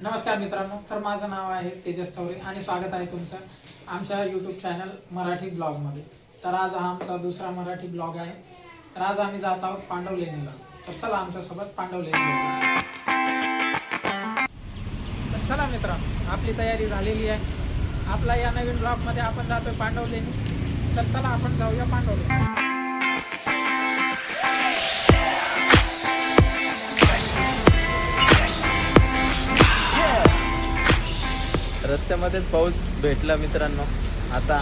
नमस्कार मित्रांनो तर माझं नाव आहे तेजस चौरे आणि स्वागत आहे तुमचं आमच्या यूट्यूब चॅनल मराठी ब्लॉगमध्ये तर आज हा आमचा दुसरा मराठी ब्लॉग आहे. तर आज आम्ही जात आहोत पांडवलेणीला तर चला आमच्यासोबत पांडवलेणी तर चला मित्रांनो आपली तयारी झालेली आहे. आपला या नवीन ब्लॉगमध्ये आपण जातोय पांडवलेणी तर चला आपण जाऊया पांडवलेणी रस्त्यामध्येच पाऊस भेटला मित्रांनो. आता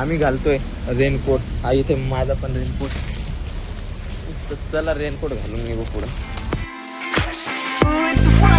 आम्ही घालतोय रेनकोट हा इथे माझा पण रेनकोट चला रेनकोट घालून निघू पुढं. Oh,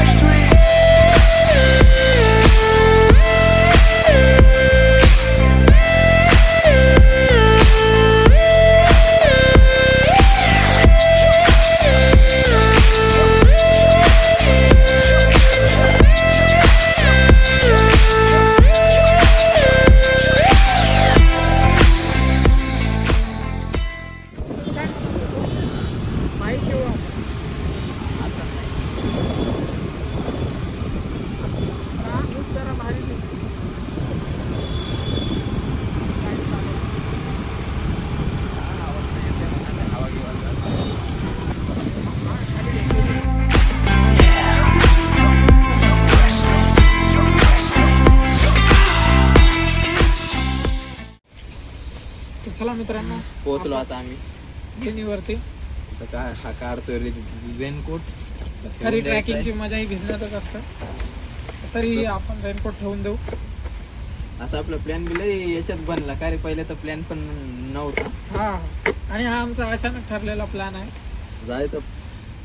मित्रांनो. पोहोचलो आता आम्ही. लेणीवरती आता काय हा काढतोय रेनकोट खरी ट्रॅकिंगची मजा ही भिजण्यातच असतं. तरी आपण रेनकोट ठेवून देऊ. आता आपला प्लॅन बी लय याच्यात बनला. काय रे पहिले तर प्लॅन पण नव्हता. हा. आणि हा आमचा अचानक ठरलेला प्लॅन आहे. जायचं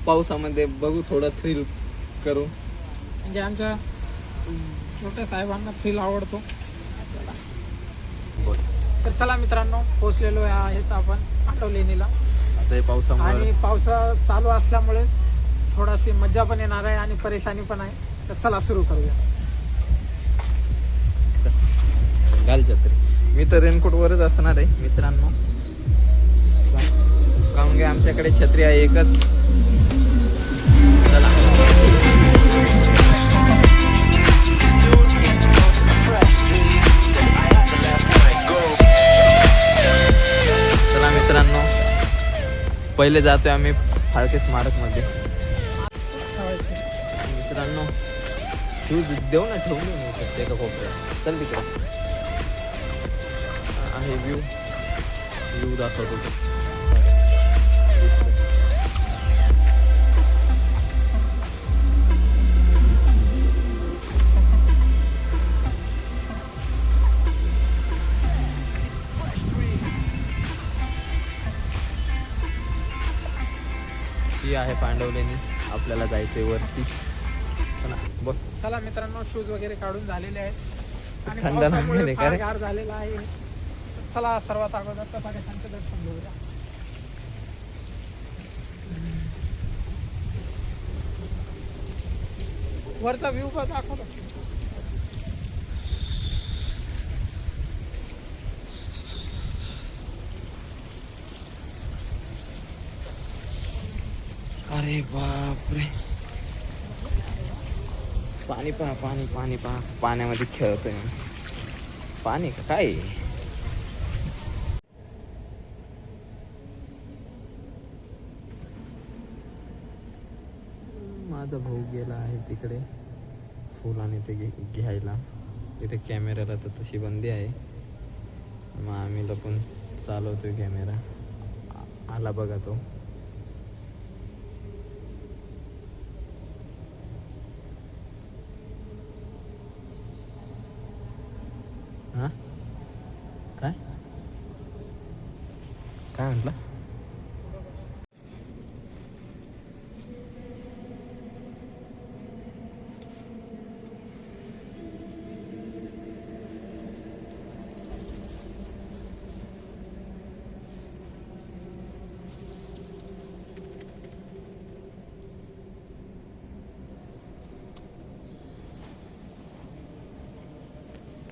पावसामध्ये. बघू थोडं थ्रिल करू. म्हणजे आमच्या छोट्या साहेबांना थ्रिल आवडतो. तर चला मित्रांनो पोचलेलो आहेत आपण आठवलेणीला. आता हे पावसामुळे आणि पावसा चालू असल्यामुळे थोडाशी मज्जा पण येणार आहे आणि परेशानी पण आहे. तर चला सुरू करूया. घाल छत्री. मी तर रेनकोट वरच असणार आहे मित्रांनो. काहून घ्या आमच्याकडे छत्री आहे एकच. पहिले जातोय आम्ही फाळके स्मारकमध्ये मित्रांनो शूज देऊ ना ठेवून मी ना इथे एका कोपऱ्यात. चल तिकडे. आहे व्ह्यू व्ह्यू दाखवतो. ही आहे पांडवलेनी आपल्याला जायचंय वरती. चला चला मित्रांनो शूज वगैरे काढून झालेले आहेत. आणि थंड पावसामुळे लागले का फार रे? गार झालेला आहे. चला सर्वात अगोदर तर पाकिस्तानचं दर्शन घेऊया. वरचा व्ह्यू पण दाखवतो अरे बापरे. पाणी पहा पाणी पाणी पहा. पाण्यामध्ये खेळतोय पाणी का? काय? माझा भाऊ गेला आहे तिकडे. फुलाने आणि ते घे घ्यायला. इथे कॅमेऱ्याला तर तशी बंदी आहे. मग आम्ही लपून चालवतोय कॅमेरा आला बघा तो. हां? काय? काय म्हटलं?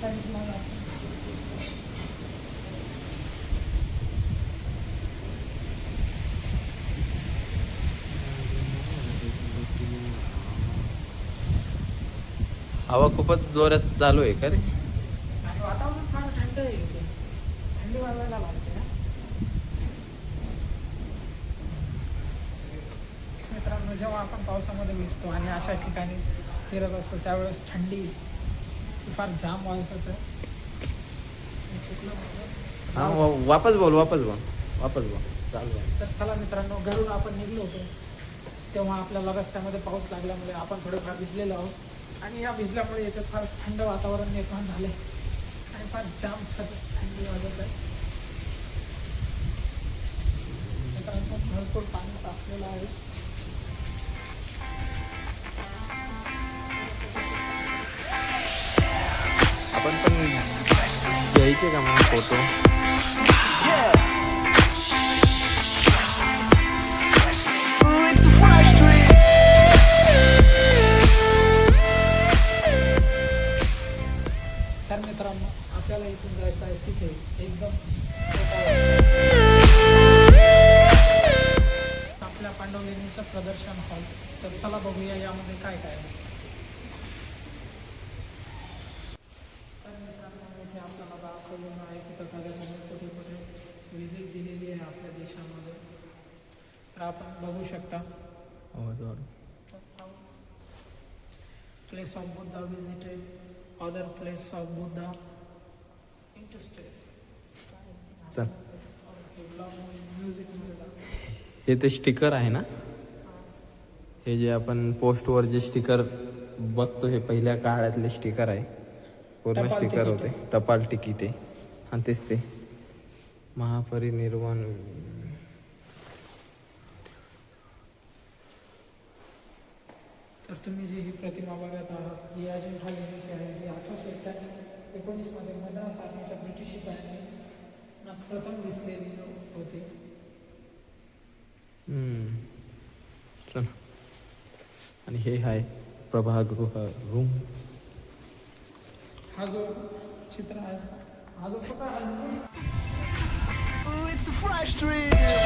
a fresh dream. हवा खूपच जोरात चालू आहे का रे आणि वातावरण फार थंड आहे थंडी वाजायला लागते मित्रांनो जेव्हा आपण पावसामध्ये भिजतो आणि अशा ठिकाणी फिरत असतो त्यावेळेस थंडी फार जाम व्हायचं. हा वा- वापस बोल वापस बोल वापस बोल. चालू आहे. तर चला मित्रांनो घरून आपण निघलो होतो. तेव्हा आपल्याला रस्त्यामध्ये पाऊस लागल्यामुळे आपण थोडेफार भिजलेलो आहोत. आणि या भिजल्यामुळे इथे फार थंड वातावरण निर्माण झाले आणि फार जाम छत थंडी वाजत आहे. मित्रांनो भरपूर पाणी तापलेलं आहे. आपण पण घ्यायचे का मग फोटो? दाखवलेलं आहे की तथागतांनी कुठे कुठे व्हिजिट दिलेली आहे आपल्या देशामध्ये. तर आपण बघू शकता. Buddha visited, other place of Buddha interested. चल. म्युझिक हे ते स्टिकर आहे ना? हे जे आपण पोस्टवर जे स्टिकर बघतो हे पहिल्या काळातले स्टिकर आहे. पूर्ण स्टिकर. होते. टपाल तिकीट आहे. तेच ते महापरिनिर्वाण तर तुम्ही जी ही प्रतिमा बघत आहात ही लेणीची आहे. जी अठराशे एकोणीस एकोणीसमध्ये मद्रास आर्मीच्या ब्रिटिश शिपायांनी प्रथम दिसलेली होती. हम्म. आणि हे आहे प्रभागृह रूम हा जो चित्र आहे हा जो फोटो आहे Ooh, it's a fresh dream.